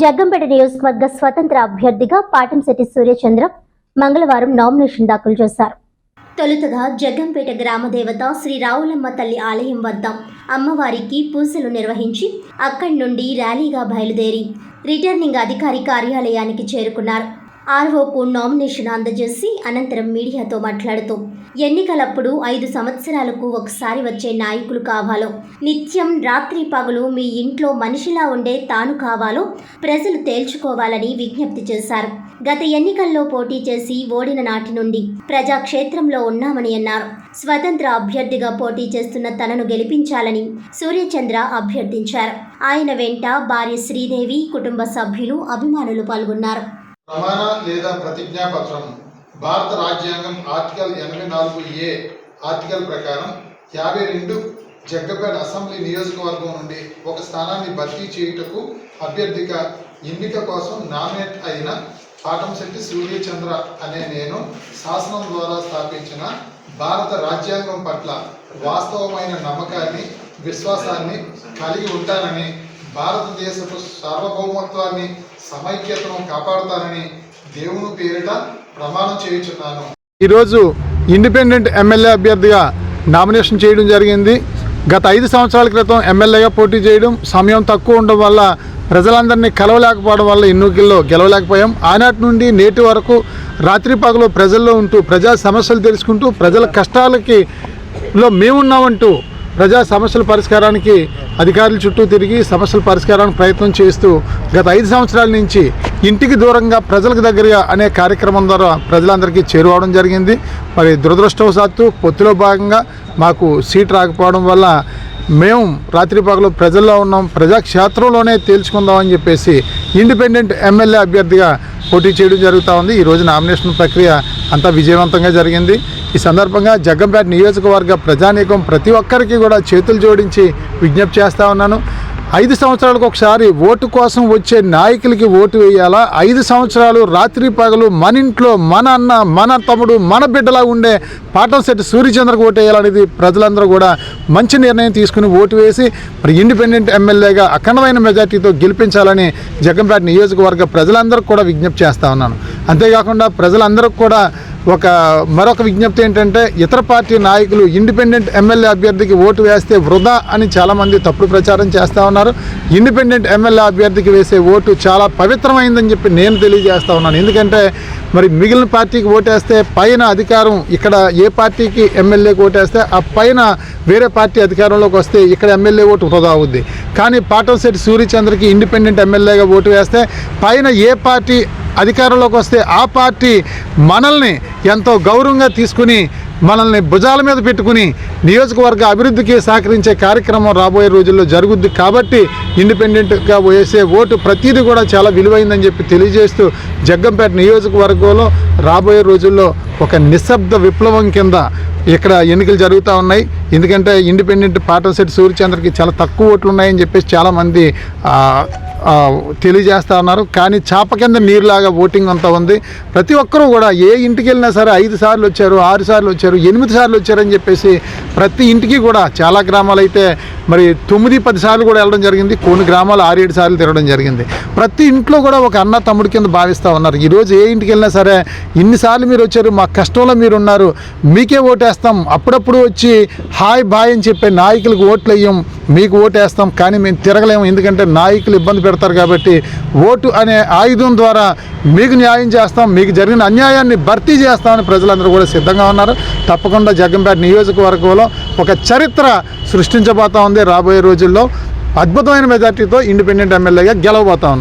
జగ్గంపేట నియోజకవర్గ స్వతంత్ర అభ్యర్థిగా పాటంశెట్టి సూర్యచంద్ర మంగళవారం నామినేషన్ దాఖలు చేశారు. తొలుతగా జగ్గంపేట గ్రామదేవత శ్రీ రావులమ్మ తల్లి ఆలయం వద్ద అమ్మవారికి పూజలు నిర్వహించి అక్కడి నుండి ర్యాలీగా బయలుదేరి రిటర్నింగ్ అధికారి కార్యాలయానికి చేరుకున్నారు. ఆర్ఓకు నామినేషన్ అందజేసి అనంతరం మీడియాతో మాట్లాడుతూ ఎన్నికలప్పుడు ఐదు సంవత్సరాలకు ఒకసారి వచ్చే నాయకులు కావాలో? నిత్యం రాత్రి పగలు మీ ఇంట్లో మనిషిలా ఉండే తాను కావాలో? ప్రజలు తేల్చుకోవాలని విజ్ఞప్తి చేశారు. గత ఎన్నికల్లో పోటీ చేసి ఓడిన నాటి నుండి ప్రజాక్షేత్రంలో ఉన్నామని అన్నారు. స్వతంత్ర అభ్యర్థిగా పోటీ చేస్తున్న తనను గెలిపించాలని సూర్యచంద్ర అభ్యర్థించారు. ఆయన వెంట భార్య శ్రీదేవి కుటుంబ సభ్యులు అభిమానులు పాల్గొన్నారు. ప్రమాణ లేదా ప్రతిజ్ఞాపత్రం భారత రాజ్యాంగం ఆర్టికల్ ఎనభై నాలుగు ఏ ఆర్టికల్ ప్రకారం యాభై రెండు జగ్గపేట అసెంబ్లీ నియోజకవర్గం నుండి ఒక స్థానాన్ని భర్తీ చేయుటకు అభ్యర్థిగా ఎన్నిక కోసం నామినేట్ అయిన పాటంశెట్టి సూర్యచంద్ర అనే నేను శాసనం ద్వారా స్థాపించిన భారత రాజ్యాంగం పట్ల వాస్తవమైన నమ్మకాన్ని విశ్వాసాన్ని కలిగి ఉంటానని భారతదేశపు సార్వభౌమత్వాన్ని సమైక్యతను కాపాడుతానని దేవుని పేరిట ప్రమాణం ఈరోజు ఇండిపెండెంట్ ఎమ్మెల్యే అభ్యర్థిగా నామినేషన్ చేయడం జరిగింది. గత ఐదు సంవత్సరాల క్రితం ఎమ్మెల్యేగా పోటీ చేయడం సమయం తక్కువ ఉండడం వల్ల ప్రజలందరినీ కలవలేకపోవడం వల్ల ఎన్నికల్లో గెలవలేకపోయాం. ఆనాటి నుండి నేటి వరకు రాత్రి పగలు ప్రజల్లో ఉంటూ ప్రజా సమస్యలు తెలుసుకుంటూ ప్రజల కష్టాలకి లో మేమున్నామంటూ ప్రజా సమస్యల పరిష్కారానికి అధికారుల చుట్టూ తిరిగి సమస్యల పరిష్కారానికి ప్రయత్నం చేస్తూ గత ఐదు సంవత్సరాల నుంచి ఇంటికి దూరంగా ప్రజలకు దగ్గరగా అనే కార్యక్రమం ద్వారా ప్రజలందరికీ చేరువవడం జరిగింది. మరి దురదృష్టవశాత్తు పొత్తులో భాగంగా మాకు సీట్ రాకపోవడం వల్ల మేము రాత్రి పగలు ప్రజల్లో ఉన్నాం. ప్రజాక్షేత్రంలోనే తేల్చుకుందామని చెప్పేసి ఇండిపెండెంట్ ఎమ్మెల్యే అభ్యర్థిగా పోటీ చేయడం జరుగుతూ ఉంది. ఈరోజు నామినేషన్ ప్రక్రియ అంతా విజయవంతంగా జరిగింది. ఈ సందర్భంగా జగ్గంపేట నియోజకవర్గ ప్రజానీకం ప్రతి ఒక్కరికి కూడా చేతులు జోడించి విజ్ఞప్తి చేస్తూ ఉన్నాను. ఐదు సంవత్సరాలకు ఒకసారి ఓటు కోసం వచ్చే నాయకులకి ఓటు వేయాలా? ఐదు సంవత్సరాలు రాత్రి పగలు మన ఇంట్లో మన అన్న మన తమ్ముడు మన బిడ్డలా ఉండే పాటంశెట్టి సూర్యచంద్రకు ఓటు వేయాలనేది ప్రజలందరూ కూడా మంచి నిర్ణయం తీసుకుని ఓటు వేసి మరి ఇండిపెండెంట్ ఎమ్మెల్యేగా అఖండమైన మెజార్టీతో గెలిపించాలని జగన్పేట నియోజకవర్గ ప్రజలందరికీ కూడా విజ్ఞప్తి చేస్తా ఉన్నాను. అంతేకాకుండా ప్రజలందరికీ కూడా ఒక మరొక విజ్ఞప్తి ఏంటంటే ఇతర పార్టీ నాయకులు ఇండిపెండెంట్ ఎమ్మెల్యే అభ్యర్థికి ఓటు వేస్తే వృధా అని చాలామంది తప్పుడు ప్రచారం చేస్తూ ఉన్నారు. ఇండిపెండెంట్ ఎమ్మెల్యే అభ్యర్థికి వేసే ఓటు చాలా పవిత్రమైందని చెప్పి నేను తెలియజేస్తా ఉన్నాను. ఎందుకంటే మరి మిగిలిన పార్టీకి ఓటేస్తే పైన అధికారం ఇక్కడ ఏ పార్టీకి ఎమ్మెల్యేకి ఓటేస్తే ఆ పైన వేరే పార్టీ అధికారంలోకి వస్తే ఇక్కడ ఎమ్మెల్యే ఓటు వృధా అవుద్ది. కానీ పాటంశెట్టి సూర్యచంద్రకి ఇండిపెండెంట్ ఎమ్మెల్యేగా ఓటు వేస్తే పైన ఏ పార్టీ అధికారంలోకి వస్తే ఆ పార్టీ మనల్ని ఎంతో గౌరవంగా తీసుకుని మనల్ని భుజాల మీద పెట్టుకుని నియోజకవర్గ అభివృద్ధికి సహకరించే కార్యక్రమం రాబోయే రోజుల్లో జరుగుద్ది. కాబట్టి ఇండిపెండెంట్గా వేసే ఓటు ప్రతిదీ కూడా చాలా విలువైందని చెప్పి తెలియజేస్తూ జగ్గంపేట నియోజకవర్గంలో రాబోయే రోజుల్లో ఒక నిశ్శబ్ద విప్లవం కింద ఇక్కడ ఎన్నికలు జరుగుతూ ఉన్నాయి. ఎందుకంటే ఇండిపెండెంట్ పాటంశెట్టి సూర్యచంద్రకి చాలా తక్కువ ఓట్లు ఉన్నాయని చెప్పేసి చాలామంది తెలియజేస్తా ఉన్నారు. కానీ చేప కింద నీరులాగా ఓటింగ్ అంతా ఉంది. ప్రతి ఒక్కరూ కూడా ఏ ఇంటికి వెళ్ళినా సరే ఐదు సార్లు వచ్చారు ఆరు సార్లు వచ్చారు ఎనిమిది సార్లు వచ్చారని చెప్పేసి ప్రతి ఇంటికి కూడా చాలా గ్రామాలు అయితే మరి తొమ్మిది పది సార్లు కూడా వెళ్ళడం జరిగింది. కొన్ని గ్రామాలు ఆరేడు సార్లు తిరగడం జరిగింది. ప్రతి ఇంట్లో కూడా ఒక అన్న తమ్ముడి కింద భావిస్తూ ఉన్నారు. ఈరోజు ఏ ఇంటికి వెళ్ళినా సరే ఇన్నిసార్లు మీరు వచ్చారు మా కష్టంలో మీరు ఉన్నారు మీకే ఓటేస్తాం. అప్పుడప్పుడు వచ్చి హాయ్ బాయ్ అని చెప్పే నాయకులకు ఓట్లు వేయం మీకు ఓటేస్తాం కానీ మేము తిరగలేము. ఎందుకంటే నాయకులు ఇబ్బంది పెడతారు కాబట్టి ఓటు అనే ఆయుధం ద్వారా మీకు న్యాయం చేస్తాం మీకు జరిగిన అన్యాయాన్ని భర్తీ చేస్తామని ప్రజలందరూ కూడా సిద్ధంగా ఉన్నారు. తప్పకుండా జగ్గంపేట నియోజకవర్గంలో ఒక చరిత్ర సృష్టించబోతా ఉంది రాబోయే రోజుల్లో. అద్భుతమైన మెజార్టీతో ఇండిపెండెంట్ ఎమ్మెల్యేగా గెలవబోతా